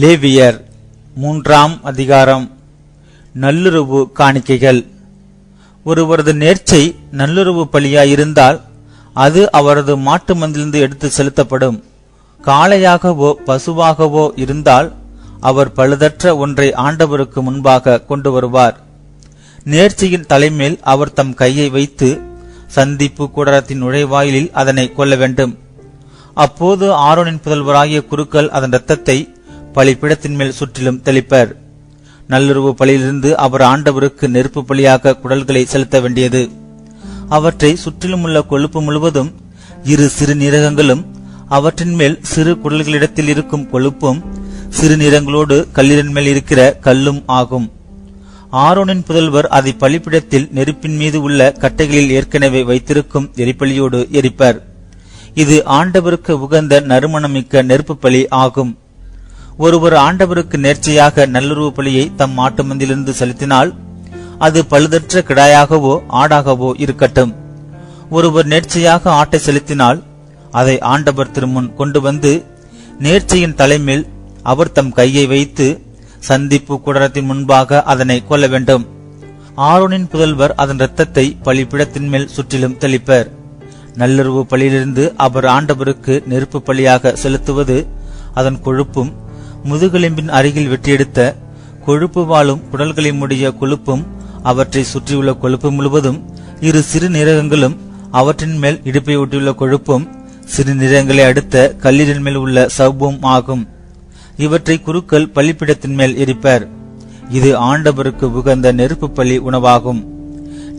லேவியர் மூன்றாம் அதிகாரம். நல்லுறவு காணிக்கைகள். ஒருவரது நேர்ச்சை நல்லுறவு பலியாயிருந்தால் அது அவரது மாட்டு மந்திலிருந்து எடுத்து செலுத்தப்படும். காளையாகவோ பசுவாகவோ இருந்தால் அவர் பழுதற்ற ஒன்றை ஆண்டவருக்கு முன்பாக கொண்டு வருவார் நேர்ச்சியின் தலைமேல் அவர் தம் கையை வைத்து சந்திப்பு கூடாரத்தின் நுழைவாயிலில் அதனை கொல்ல வேண்டும் அப்போது ஆரோனின் புதல்வராகிய குருக்கள் அதன் இரத்தத்தை பழிப்பிடத்தின் மேல் சுற்றிலும் தெளிப்பர். நல்லுறவு பலியிலிருந்து அவர் ஆண்டவருக்கு நெருப்பு பலியாக குடல்களை செலுத்த வேண்டியது. அவற்றை சுற்றிலும் உள்ள கொழுப்பு முழுவதும் இரு சிறுநீரகங்களும் அவற்றின் மேல் சிறு குடல்களிடத்தில் இருக்கும் கொழுப்பும் சிறுநீரங்களோடு கல்லீரன் மேல் இருக்கிற கல்லும் ஆகும். ஆரோனின் புதல்வர் அதை பலிப்பிடத்தில் நெருப்பின் மீது உள்ள கட்டைகளில் ஏற்கனவே வைத்திருக்கும் எரிப்பலியோடு எரிப்பர். இது ஆண்டவருக்கு உகந்த நறுமணமிக்க நெருப்பு பலி ஆகும். ஒருவர் ஆண்டவருக்கு நேர்ச்சையாக நல்லுறவு பலியை தம் மாட்டுமந்திலிருந்து செலுத்தினால் அது பழுதற்ற கிடாயாகவோ ஆடாகவோ இருக்கட்டும். ஒருவர் நேர்ச்சையாக ஆட்டை செலுத்தினால் அதை ஆண்டவர் திருமுன் கொண்டு வந்து நேர்ச்சியின் தலைமேல் அவர் தம் கையை வைத்து சந்திப்பு குடரத்தின் முன்பாக அதனை கொல்ல வேண்டும். ஆரோனின் புதல்வர் அதன் இரத்தத்தை பலிப்பிடத்தின் மேல் சுற்றிலும் தெளிப்பர். நல்லுறவு பலியிலிருந்து அவர் ஆண்டவருக்கு நெருப்பு பலியாக செலுத்துவது அதன் கொழுப்பும் முதுகெலும்பின் அருகில் வெட்டியெடுத்த கொழுப்பு வாழும் குடல்களை முடிய கொழுப்பும் அவற்றை சுற்றியுள்ள கொழுப்பு முழுவதும் இரு சிறு நீரகங்களும் அவற்றின் மேல் இடுப்பை ஒட்டியுள்ள கொழுப்பும் சிறு நிறங்களை அடுத்த கல்லீரல் மேல் உள்ள சவ்வும் ஆகும். இவற்றை குருக்கள் பள்ளிப்பிடத்தின் மேல் எரிப்பர். இது ஆண்டவருக்கு உகந்த நெருப்பு பள்ளி உணவாகும்.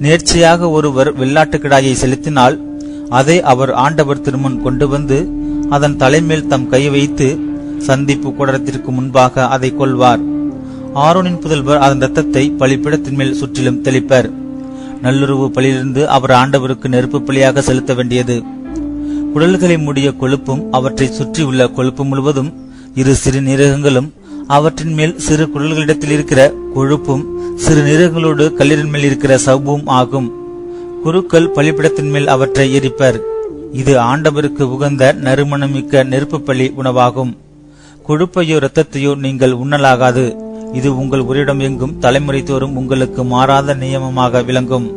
நேர்ச்சையாக ஒருவர் வெள்ளாட்டு கிடாயை செலுத்தினால் அதை அவர் ஆண்டவர் திருமுன் கொண்டு வந்து அதன் தலைமேல் தம் கை வைத்து சந்திப்பு கூடத்திற்கு முன்பாக அதை கொள்வார். ஆரோனின் புதல்வர் அதன் ரத்தத்தை பலிப்பிடத்தின் மேல் சுற்றிலும் தெளிப்பர். நல்லுறவு பலியிலிருந்து அவர் ஆண்டவருக்கு நெருப்பு பலியாக செலுத்த வேண்டியது. குடல்களை மூடிய கொழுப்பும் அவற்றை சுற்றியுள்ள கொழுப்பு முழுவதும் இரு சிறு நீரகங்களும் அவற்றின் மேல் சிறு குடல்களிடத்தில் இருக்கிற கொழுப்பும் சிறு நீரகங்களோடு கல்லீரின் மேல் இருக்கிற சவ்வும் ஆகும். குருக்கள் பலிப்பிடத்தின் மேல் அவற்றை எரிப்பர். இது ஆண்டவருக்கு உகந்த நறுமணமிக்க நெருப்பு பலி உணவாகும். கொழுப்பையோ இரத்தத்தையோ நீங்கள் உண்ணலாகாது. இது உங்கள் உரிடம் எங்கும் தலைமுறை தோறும் உங்களுக்கு மாறாத நியமமாக விளங்கும்.